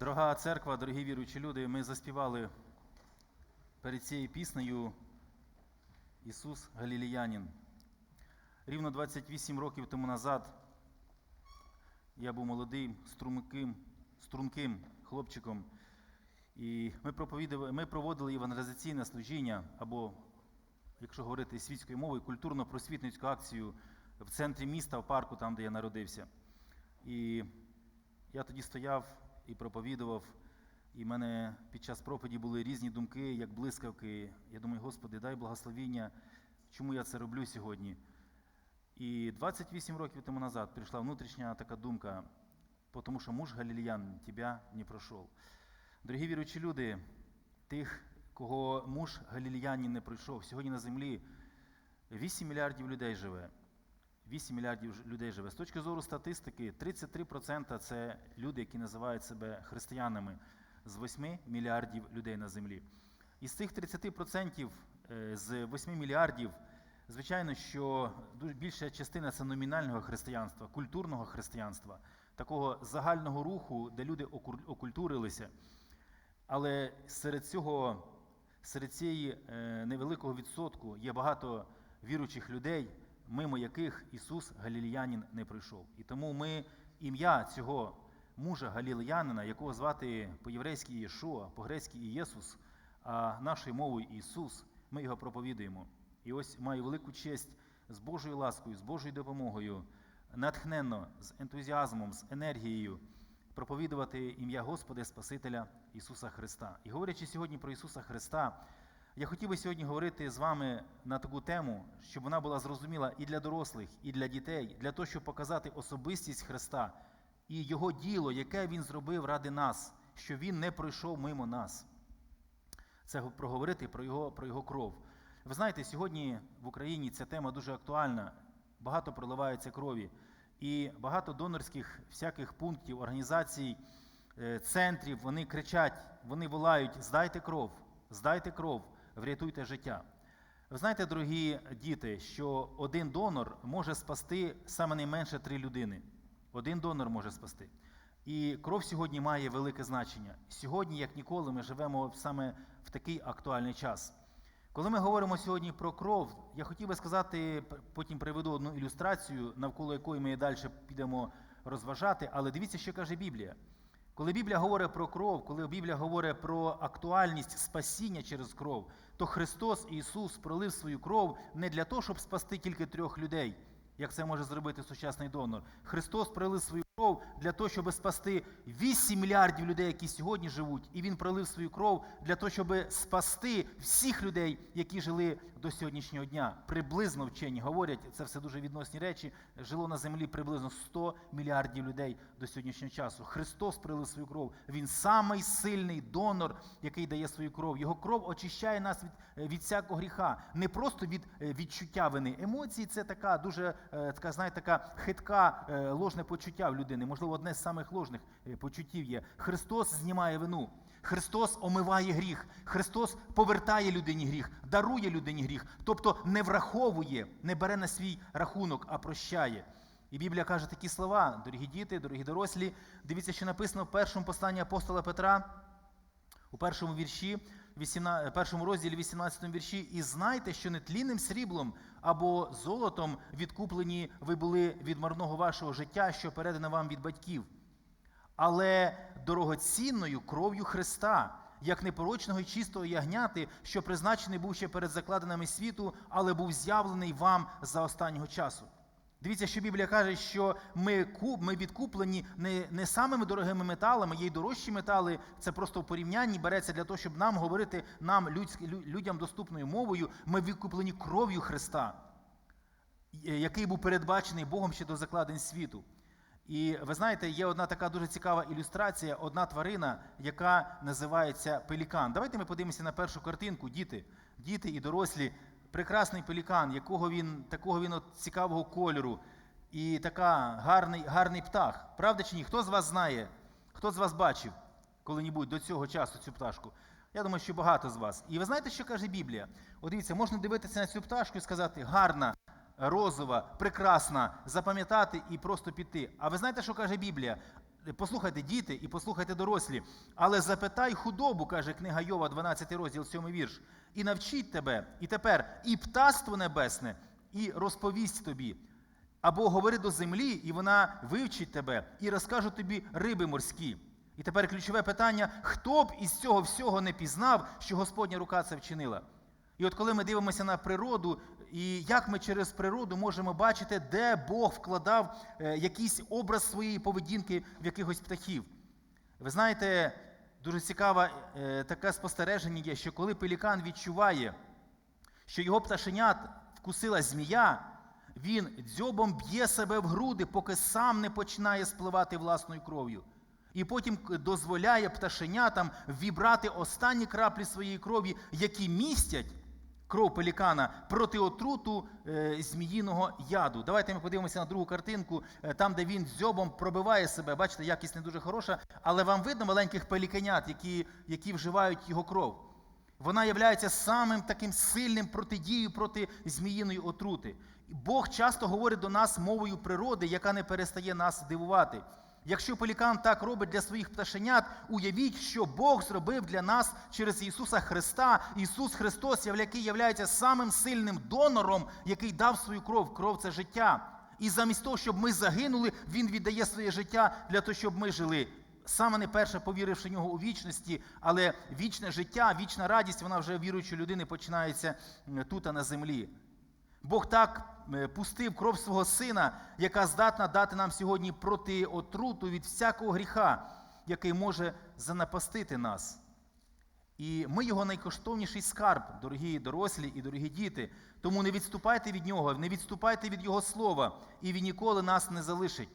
Дорога церква, дорогі віруючі люди, ми заспівали перед цією піснею Ісус Галіліянин. Рівно 28 років тому назад я був молодим, струнким, струнким хлопчиком. І ми, ми проводили евангелізаційне служіння, або, якщо говорити світською мовою, культурно-просвітницьку акцію в центрі міста, в парку, там, де я народився. І я тоді стояв і проповідував, і в мене під час проповіді були різні думки, як блискавки. Я думаю, Господи, дай благословіння, чому я це роблю сьогодні. І 28 років тому назад прийшла внутрішня така думка, тому що муж галіліян тебе не пройшов. Дорогі віруючі люди, тих, кого муж галіліянин не пройшов, сьогодні на землі 8 мільярдів людей живе. 8 мільярдів людей живе. З точки зору статистики, 33% це люди, які називають себе християнами з 8 мільярдів людей на землі. Із цих 30% е, з 8 мільярдів, звичайно, що більша частина це номінального християнства, культурного християнства, такого загального руху, де люди окультурилися. Але серед цього, серед цієї е, невеликого відсотку є багато віруючих людей, мимо яких Ісус Галіліянин не прийшов. І тому ми ім'я цього мужа Галілеянина, якого звати по-єврейськи Єшуа, по-грецьки Ієсус, а нашою мовою Ісус, ми його проповідуємо. І ось маю велику честь з Божою ласкою, з Божою допомогою, натхненно, з ентузіазмом, з енергією проповідувати ім'я Господа Спасителя Ісуса Христа. І говорячи сьогодні про Ісуса Христа, я хотів би сьогодні говорити з вами на таку тему, щоб вона була зрозуміла і для дорослих, і для дітей, для того, щоб показати особистість Христа і Його діло, яке Він зробив ради нас, що Він не пройшов мимо нас. Це проговорити про його, про його кров. Ви знаєте, сьогодні в Україні ця тема дуже актуальна, багато проливається крові. І багато донорських всяких пунктів, організацій, е, центрів, вони кричать, вони волають: здайте кров, здайте кров, врятуйте життя. Ви знаєте, дорогі діти, що один донор може спасти саме найменше три людини. Один донор може спасти. І кров сьогодні має велике значення. Сьогодні, як ніколи, ми живемо саме в такий актуальний час. Коли ми говоримо сьогодні про кров, я хотів би сказати, потім приведу одну ілюстрацію, навколо якої ми далі підемо розважати, але дивіться, що каже Біблія. Коли Біблія говорить про кров, коли Біблія говорить про актуальність спасіння через кров, то Христос Ісус пролив свою кров не для того, щоб спасти тільки трьох людей, як це може зробити сучасний донор. Христос пролив свою кров для того, щоб спасти 8 мільярдів людей, які сьогодні живуть, і Він пролив свою кров для того, щоб спасти всіх людей, які жили до сьогоднішнього дня. Приблизно вчені говорять, це все дуже відносні речі. Жило на землі приблизно 100 мільярдів людей до сьогоднішнього часу. Христос пролив свою кров. Він самий сильний донор, який дає свою кров. Його кров очищає нас від, е, від всякого гріха, не просто від е, відчуття вини. Емоції це така дуже е, така, знаєте, така хитка ложне почуття в людини. Можливо, одне з самих ложних е, почуттів є. Христос знімає вину. Христос омиває гріх, Христос повертає людині гріх, дарує людині гріх, тобто не враховує, не бере на свій рахунок, а прощає. І Біблія каже такі слова, дорогі діти, дорогі дорослі. Дивіться, що написано в першому посланні апостола Петра, у першому вірші, 18, першому розділі, 18 вірші, і знайте, що не тлінним сріблом або золотом відкуплені ви були від марного вашого життя, що передано вам від батьків але дорогоцінною кров'ю Христа, як непорочного і чистого ягняти, що призначений був ще перед закладинами світу, але був з'явлений вам за останнього часу. Дивіться, що Біблія каже, що ми, ми відкуплені не, не самими дорогими металами, є й дорожчі метали. Це просто в порівнянні береться для того, щоб нам говорити нам людськ- лю- людям доступною мовою. Ми відкуплені кров'ю Христа, е, який був передбачений Богом ще до закладень світу. І ви знаєте, є одна така дуже цікава ілюстрація, одна тварина, яка називається пелікан. Давайте ми подивимося на першу картинку. Діти, діти і дорослі. Прекрасний пелікан, якого він, такого він от цікавого кольору. І така гарний, гарний птах. Правда чи ні? Хто з вас знає? Хто з вас бачив коли-небудь до цього часу цю пташку? Я думаю, що багато з вас. І ви знаєте, що каже Біблія? От дивіться, можна дивитися на цю пташку і сказати гарна, розова, прекрасна, запам'ятати і просто піти. А ви знаєте, що каже Біблія? Послухайте, діти, і послухайте дорослі. Але запитай худобу, каже книга Йова, 12 розділ, 7 вірш, і навчить тебе, і тепер і птаство небесне, і розповість тобі. Або говори до землі, і вона вивчить тебе, і розкаже тобі риби морські. І тепер ключове питання: хто б із цього всього не пізнав, що Господня рука це вчинила? І от коли ми дивимося на природу, і як ми через природу можемо бачити, де Бог вкладав е, якийсь образ своєї поведінки в якихось птахів. Ви знаєте, дуже цікаве таке спостереження є, що коли пелікан відчуває, що його пташенят вкусила змія, він дзьобом б'є себе в груди, поки сам не починає спливати власною кров'ю. І потім дозволяє пташенятам вібрати останні краплі своєї крові, які містять кров пелікана проти отруту е, зміїного яду. Давайте ми подивимося на другу картинку, е, там, де він дзьобом пробиває себе. Бачите, якість не дуже хороша, але вам видно маленьких пеліканят, які, які вживають його кров. Вона є самим таким сильним протидією проти зміїної отрути. Бог часто говорить до нас мовою природи, яка не перестає нас дивувати. Якщо пелікан так робить для своїх пташенят, уявіть, що Бог зробив для нас через Ісуса Христа. Ісус Христос, який є самим сильним донором, який дав свою кров. Кров це життя. І замість того, щоб ми загинули, Він віддає своє життя для того, щоб ми жили. Саме не перше повіривши в нього у вічності, але вічне життя, вічна радість, вона вже віруючої людини починається тут, а на землі. Бог так е, пустив кров свого сина, яка здатна дати нам сьогодні проти отруту від всякого гріха, який може занапастити нас. І ми його найкоштовніший скарб, дорогі дорослі і дорогі діти. Тому не відступайте від нього, не відступайте від Його слова, і Він ніколи нас не залишить.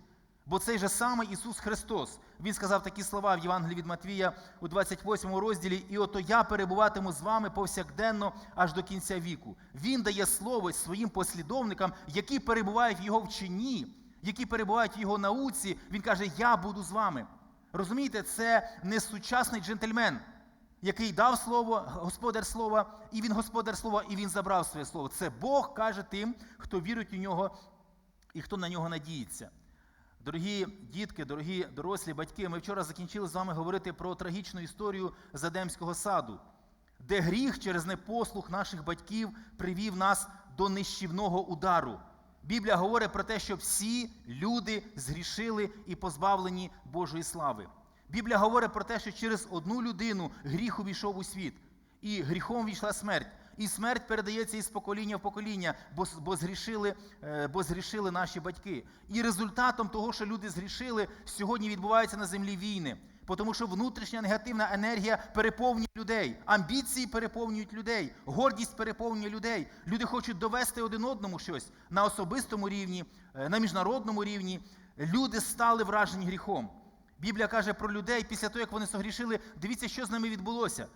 Бо цей же самий Ісус Христос, Він сказав такі слова в Євангелії від Матвія у 28 розділі, і ото я перебуватиму з вами повсякденно аж до кінця віку. Він дає слово своїм послідовникам, які перебувають в Його вченні, які перебувають в Його науці. Він каже, я буду з вами. Розумієте, це не сучасний джентльмен, який дав слово, господар слова, і він господар слова, і він забрав своє слово. Це Бог каже тим, хто вірить у нього і хто на нього надіється. Дорогі дітки, дорогі дорослі батьки, ми вчора закінчили з вами говорити про трагічну історію Задемського саду, де гріх через непослух наших батьків привів нас до нищівного удару. Біблія говорить про те, що всі люди згрішили і позбавлені Божої слави. Біблія говорить про те, що через одну людину гріх увійшов у світ, і гріхом війшла смерть. І смерть передається із покоління в покоління, бо, бо, згрішили, е, бо згрішили наші батьки. І результатом того, що люди згрішили, сьогодні відбуваються на землі війни. Тому що внутрішня негативна енергія переповнює людей, амбіції переповнюють людей, гордість переповнює людей. Люди хочуть довести один одному щось на особистому рівні, е, на міжнародному рівні. Люди стали вражені гріхом. Біблія каже про людей після того, як вони согрішили, дивіться, що з ними відбулося.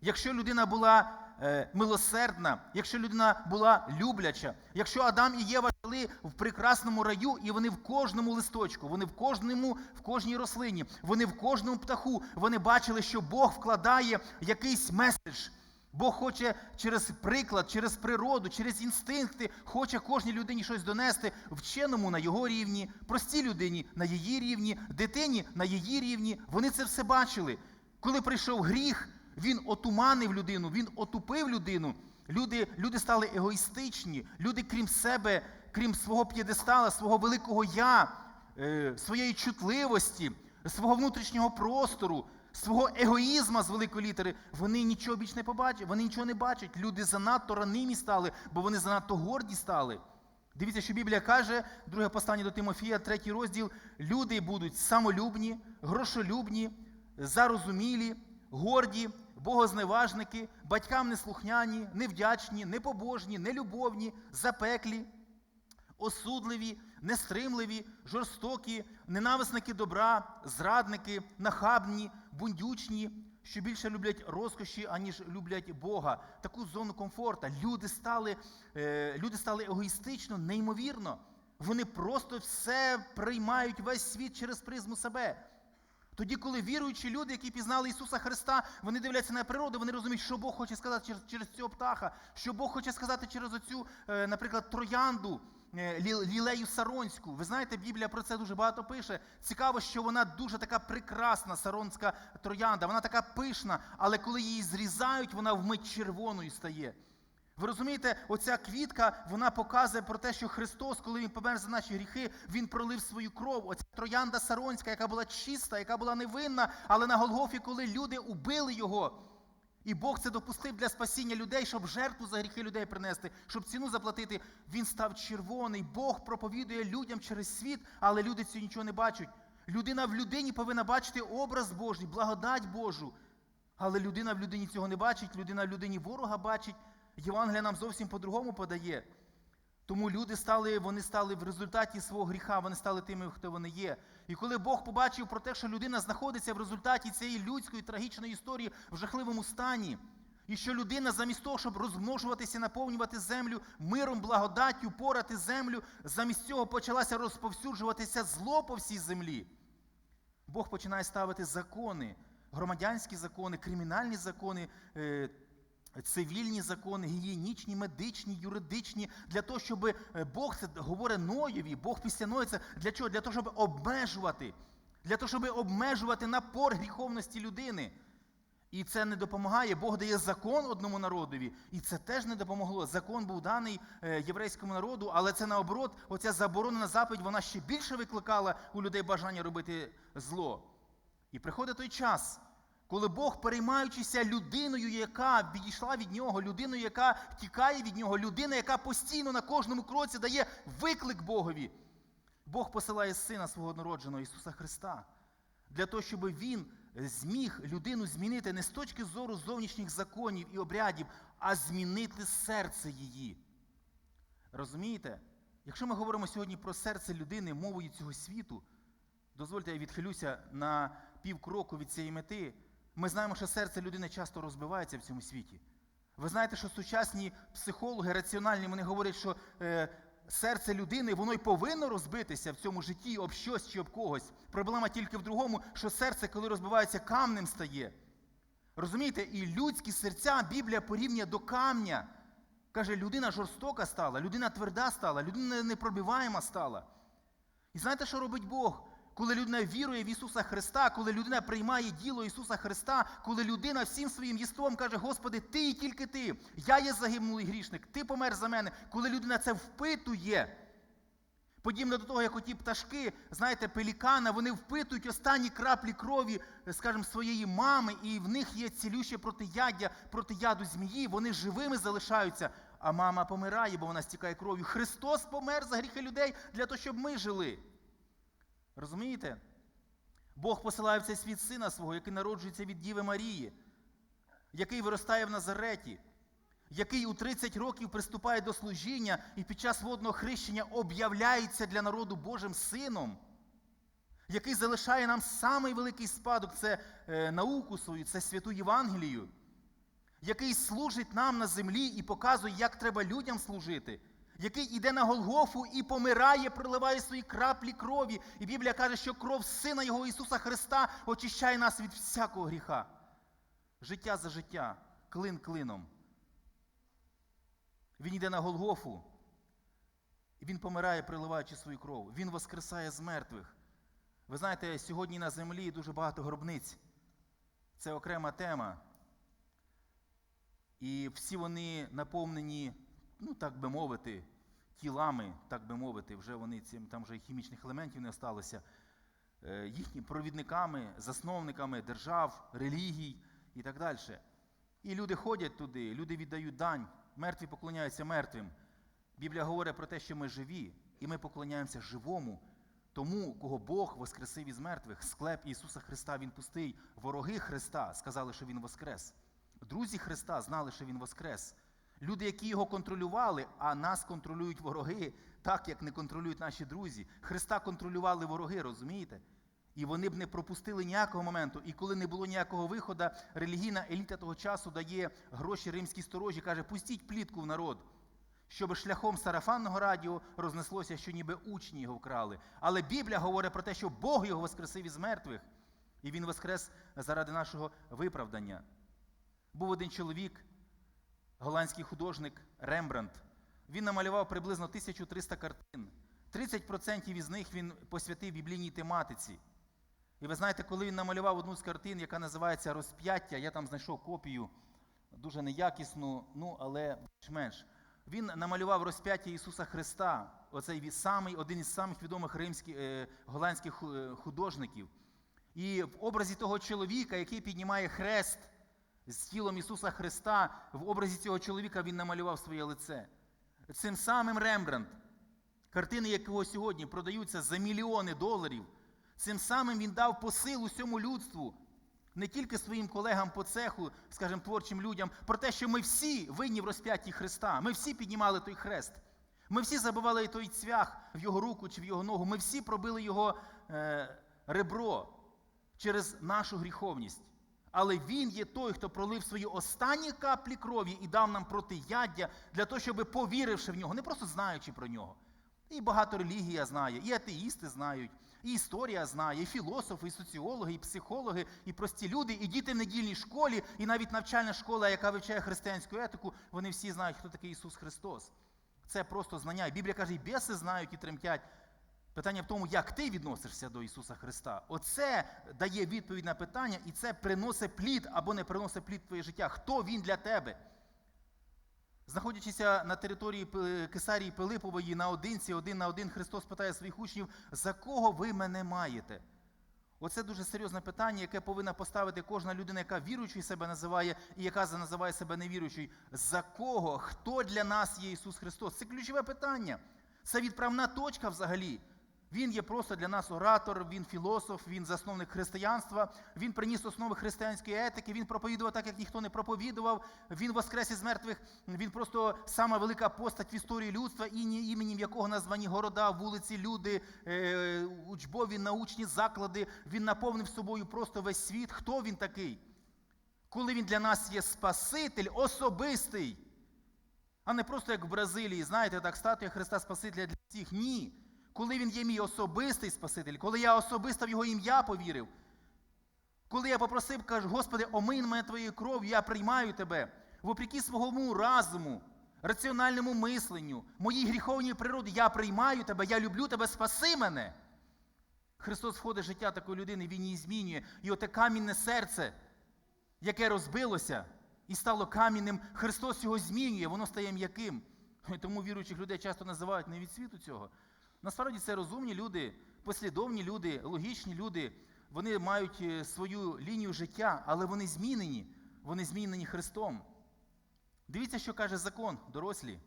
Якщо людина була е, милосердна, якщо людина була любляча, якщо Адам і Єва жили в прекрасному раю, і вони в кожному листочку, вони в кожному, в кожній рослині, вони в кожному птаху, вони бачили, що Бог вкладає якийсь меседж. Бог хоче через приклад, через природу, через інстинкти, хоче кожній людині щось донести вченому на його рівні, простій людині на її рівні, дитині на її рівні. Вони це все бачили. Коли прийшов гріх, він отуманив людину, він отупив людину. Люди, люди стали егоїстичні, люди, крім себе, крім свого п'єдестала, свого великого я, е, своєї чутливості, свого внутрішнього простору, свого егоїзма з великої літери, вони нічого більш не побачать, вони нічого не бачать. Люди занадто ранимі стали, бо вони занадто горді стали. Дивіться, що Біблія каже, друге послання до Тимофія, третій розділ: люди будуть самолюбні, грошолюбні, зарозумілі, горді, богозневажники, батькам неслухняні, невдячні, непобожні, нелюбовні, запеклі, осудливі, нестримливі, жорстокі, ненависники добра, зрадники, нахабні, бундючні, що більше люблять розкоші, аніж люблять Бога. Таку зону комфорта. Люди стали, е, люди стали егоїстично, неймовірно. Вони просто все приймають весь світ через призму себе. Тоді, коли віруючі люди, які пізнали Ісуса Христа, вони дивляться на природу, вони розуміють, що Бог хоче сказати через, через цього птаха, що Бог хоче сказати через оцю, е, наприклад, троянду, е, Лілею Саронську. Ви знаєте, Біблія про це дуже багато пише. Цікаво, що вона дуже така прекрасна, саронська троянда, вона така пишна, але коли її зрізають, вона вмить червоною стає. Ви розумієте, оця квітка вона показує про те, що Христос, коли Він помер за наші гріхи, Він пролив свою кров. Оця троянда Саронська, яка була чиста, яка була невинна, але на Голгофі, коли люди убили його, і Бог це допустив для спасіння людей, щоб жертву за гріхи людей принести, щоб ціну заплатити, він став червоний. Бог проповідує людям через світ, але люди цього нічого не бачать. Людина в людині повинна бачити образ Божий, благодать Божу. Але людина в людині цього не бачить, людина в людині ворога бачить. Євангелія нам зовсім по-другому подає. Тому люди стали, вони стали в результаті свого гріха, вони стали тими, хто вони є. І коли Бог побачив про те, що людина знаходиться в результаті цієї людської трагічної історії в жахливому стані, і що людина, замість того, щоб розмножуватися, наповнювати землю миром, благодаттю, порати землю, замість цього почалася розповсюджуватися зло по всій землі. Бог починає ставити закони, громадянські закони, кримінальні закони, е, цивільні закони, гігієнічні, медичні, юридичні, для того, щоб е, Бог це говорить Ноєві, Бог після Ноя це для чого? Для того, щоб обмежувати, для того, щоб обмежувати напор гріховності людини. І це не допомагає. Бог дає закон одному народові, і це теж не допомогло. Закон був даний е, єврейському народу, але це наоборот, оця заборонена заповідь, вона ще більше викликала у людей бажання робити зло. І приходить той час, коли Бог, переймаючися людиною, яка відійшла від нього, людиною, яка втікає від нього, людина, яка постійно на кожному кроці дає виклик Богові. Бог посилає сина свого однородженого Ісуса Христа для того, щоб Він зміг людину змінити не з точки зору зовнішніх законів і обрядів, а змінити серце її. Розумієте? Якщо ми говоримо сьогодні про серце людини мовою цього світу, дозвольте, я відхилюся на півкроку від цієї мети. Ми знаємо, що серце людини часто розбивається в цьому світі. Ви знаєте, що сучасні психологи раціональні вони говорять, що е, серце людини воно й повинно розбитися в цьому житті об щось чи об когось. Проблема тільки в другому, що серце, коли розбивається, камнем стає. Розумієте, і людські серця Біблія порівнює до камня. Каже, людина жорстока стала, людина тверда стала, людина непробиваєма стала. І знаєте, що робить Бог? Коли людина вірує в Ісуса Христа, коли людина приймає діло Ісуса Христа, коли людина всім своїм єством каже, Господи, Ти і тільки Ти, я є загинулий грішник, Ти помер за мене. Коли людина це впитує, подібно до того, як оті пташки, знаєте, пелікана, вони впитують останні краплі крові, скажімо, своєї мами, і в них є цілюще протияддя, проти яду змії, вони живими залишаються, а мама помирає, бо вона стікає кров'ю. Христос помер за гріхи людей для того, щоб ми жили. Розумієте? Бог посилає в цей світ сина свого, який народжується від Діви Марії, який виростає в Назареті, який у 30 років приступає до служіння і під час водного хрещення об'являється для народу Божим сином, який залишає нам самий великий спадок це е, науку свою, це святу Євангелію, який служить нам на землі і показує, як треба людям служити який іде на Голгофу і помирає, проливає свої краплі крові. І Біблія каже, що кров Сина Його Ісуса Христа очищає нас від всякого гріха. Життя за життя, клин клином. Він йде на Голгофу, і він помирає, приливаючи свою кров. Він воскресає з мертвих. Ви знаєте, сьогодні на землі дуже багато гробниць. Це окрема тема. І всі вони наповнені ну так би мовити, тілами, так би мовити, вже вони цим, там вже хімічних елементів не осталося, е, їхніми провідниками, засновниками держав, релігій і так далі. І люди ходять туди, люди віддають дань, мертві поклоняються мертвим. Біблія говорить про те, що ми живі, і ми поклоняємося живому, тому, кого Бог воскресив із мертвих. Склеп Ісуса Христа Він пустий. Вороги Христа сказали, що Він воскрес. Друзі Христа знали, що Він воскрес. Люди, які його контролювали, а нас контролюють вороги, так як не контролюють наші друзі. Христа контролювали вороги, розумієте? І вони б не пропустили ніякого моменту. І коли не було ніякого виходу, релігійна еліта того часу дає гроші римській сторожі, каже, пустіть плітку в народ, щоб шляхом сарафанного радіо рознеслося, що ніби учні його вкрали. Але Біблія говорить про те, що Бог його воскресив із мертвих, і він воскрес заради нашого виправдання. Був один чоловік голландський художник Рембрандт. Він намалював приблизно 1300 картин. 30% із них він посвятив біблійній тематиці. І ви знаєте, коли він намалював одну з картин, яка називається Розп'яття, я там знайшов копію, дуже неякісну, ну але більш-менш. Він намалював розп'яття Ісуса Христа, оцей самий, один із самих відомих римських, е, голландських е, художників. І в образі того чоловіка, який піднімає хрест з тілом Ісуса Христа, в образі цього чоловіка він намалював своє лице. Цим самим Рембрандт, картини якого сьогодні продаються за мільйони доларів, цим самим він дав посил усьому людству, не тільки своїм колегам по цеху, скажімо, творчим людям, про те, що ми всі винні в розп'ятті Христа. Ми всі піднімали той хрест. Ми всі забивали той цвях в його руку чи в його ногу. Ми всі пробили його е, ребро через нашу гріховність. Але він є той, хто пролив свої останні каплі крові і дав нам протияддя для того, щоб повіривши в нього, не просто знаючи про нього. І багато релігія знає, і атеїсти знають, і історія знає, і філософи, і соціологи, і психологи, і прості люди, і діти в недільній школі, і навіть навчальна школа, яка вивчає християнську етику, вони всі знають, хто такий Ісус Христос. Це просто знання. І Біблія каже, і біси знають і тремтять. Питання в тому, як ти відносишся до Ісуса Христа. Оце дає відповідь на питання, і це приносить плід або не приносить плід твоє життя. Хто він для тебе? Знаходячися на території Кесарії Пилипової наодинці, один на один, Христос питає своїх учнів, за кого ви мене маєте? Оце дуже серйозне питання, яке повинна поставити кожна людина, яка віруючою себе називає, і яка називає себе невіруючою. За кого? Хто для нас є Ісус Христос? Це ключове питання. Це відправна точка взагалі. Він є просто для нас оратор, він філософ, він засновник християнства, він приніс основи християнської етики, він проповідував так, як ніхто не проповідував. Він воскрес із мертвих, він просто сама велика постать в історії людства, іменем якого названі города, вулиці, люди, е, учбові, научні заклади. Він наповнив собою просто весь світ. Хто він такий? Коли він для нас є Спаситель особистий, а не просто як в Бразилії, знаєте, так статуя Христа Спасителя для всіх. Ні. Коли він є мій особистий Спаситель, коли я особисто в його ім'я повірив, коли я попросив, кажу, Господи, омий мене твоєю кров'ю, я приймаю тебе, вопреки свого разуму, раціональному мисленню, моїй гріховній природі, я приймаю тебе, я люблю тебе, спаси мене. Христос входить в життя такої людини, Він її змінює. І оте камінне серце, яке розбилося і стало камінним, Христос його змінює, воно стає м'яким. Тому віруючих людей часто називають не від світу цього. Насправді це розумні люди, послідовні люди, логічні люди. Вони мають е, свою лінію життя, але вони змінені. Вони змінені Христом. Дивіться, що каже закон, дорослі.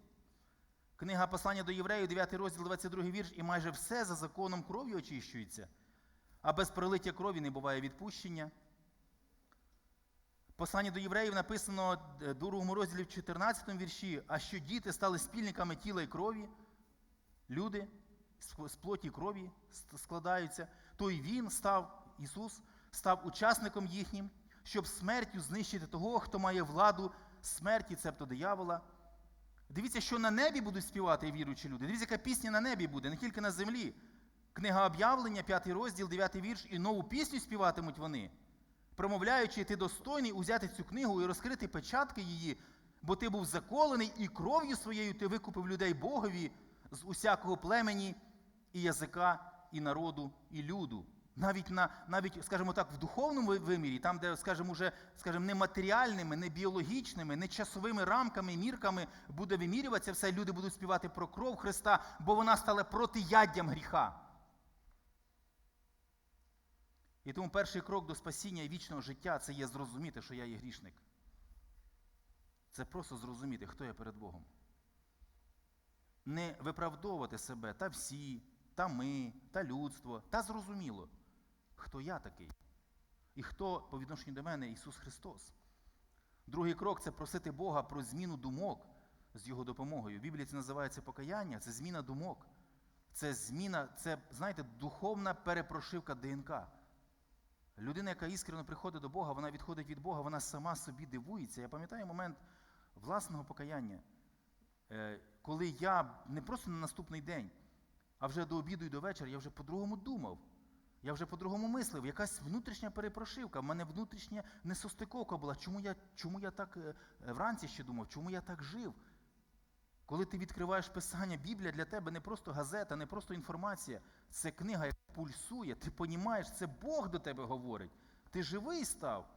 Книга Послання до євреїв, 9 розділ, 22 вірш, і майже все за законом кров'ю очищується, а без пролиття крові не буває відпущення. Послання до євреїв написано е, в 2 розділі в 14 вірші, а що діти стали спільниками тіла і крові, люди з плоті крові складаються, то й він став, Ісус, став учасником їхнім, щоб смертю знищити того, хто має владу смерті, цебто диявола. Дивіться, що на небі будуть співати віруючі люди. Дивіться, яка пісня на небі буде, не тільки на землі. Книга об'явлення, 5 розділ, 9 вірш, і нову пісню співатимуть вони, промовляючи, ти достойний узяти цю книгу і розкрити печатки її, бо ти був заколений, і кров'ю своєю ти викупив людей Богові з усякого племені, і язика, і народу, і люду. Навіть, на, навіть, скажімо так, в духовному вимірі, там, де, скажімо, уже, скажімо, не матеріальними, не біологічними, не часовими рамками, мірками буде вимірюватися все, люди будуть співати про кров Христа, бо вона стала протияддям гріха. І тому перший крок до спасіння і вічного життя це є зрозуміти, що я є грішник. Це просто зрозуміти, хто я перед Богом. Не виправдовувати себе та всі, та ми, та людство, та зрозуміло, хто я такий. І хто по відношенню до мене Ісус Христос. Другий крок це просити Бога про зміну думок з Його допомогою. В Біблії це називається покаяння, це зміна думок. Це зміна, це, знаєте, духовна перепрошивка ДНК. Людина, яка іскрено приходить до Бога, вона відходить від Бога, вона сама собі дивується. Я пам'ятаю момент власного покаяння, коли я не просто на наступний день, а вже до обіду і до вечора я вже по-другому думав. Я вже по-другому мислив. Якась внутрішня перепрошивка, в мене внутрішня несостиковка була. Чому я, чому я так е, е, вранці ще думав, чому я так жив? Коли ти відкриваєш Писання, Біблія для тебе не просто газета, не просто інформація, це книга, яка пульсує. Ти понімаєш, це Бог до тебе говорить. Ти живий став.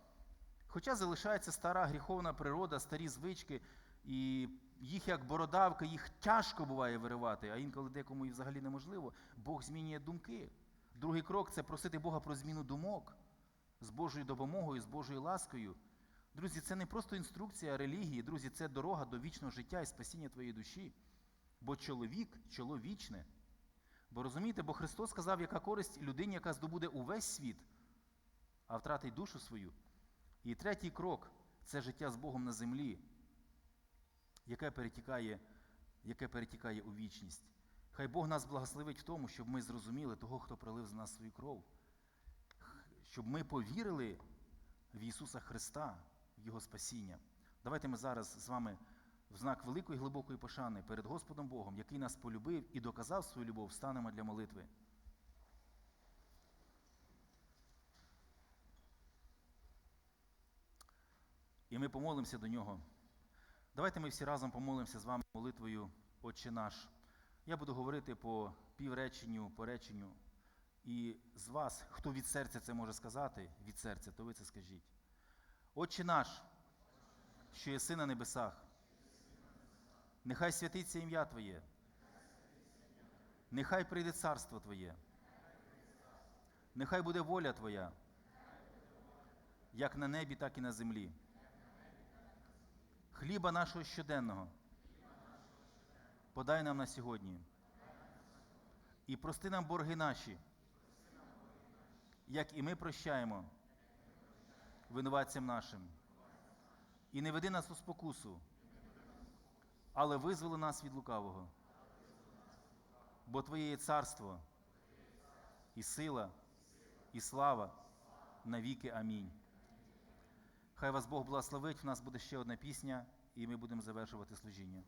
Хоча залишається стара гріховна природа, старі звички, і їх як бородавка, їх тяжко буває виривати, а інколи декому і взагалі неможливо. Бог змінює думки. Другий крок це просити Бога про зміну думок з Божою допомогою, з Божою ласкою. Друзі, це не просто інструкція релігії, друзі, це дорога до вічного життя і спасіння твоєї душі. Бо чоловік чоловічне. Бо розумієте, бо Христос сказав, яка користь людині, яка здобуде увесь світ, а втратить душу свою. І третій крок це життя з Богом на землі, яке перетікає, яке перетікає у вічність. Хай Бог нас благословить в тому, щоб ми зрозуміли того, хто пролив за нас свою кров, щоб ми повірили в Ісуса Христа, в Його спасіння. Давайте ми зараз з вами в знак великої глибокої пошани перед Господом Богом, який нас полюбив і доказав свою любов, встанемо для молитви. І ми помолимося до нього. Давайте ми всі разом помолимося з вами молитвою Отче наш. Я буду говорити по півреченню, по реченню. І з вас, хто від серця це може сказати, від серця, то ви це скажіть. Отче наш, що єси на небесах, нехай святиться ім'я Твоє, нехай прийде царство Твоє, нехай буде воля Твоя, як на небі, так і на землі. Хліба нашого щоденного подай нам на сьогодні. І прости нам борги наші, як і ми прощаємо винуватцям нашим. І не веди нас у спокусу, але визволи нас від лукавого. Бо Твоє є царство, і сила, і слава навіки. Амінь. Хай вас Бог благословить. У нас буде ще одна пісня, і ми будемо завершувати служіння.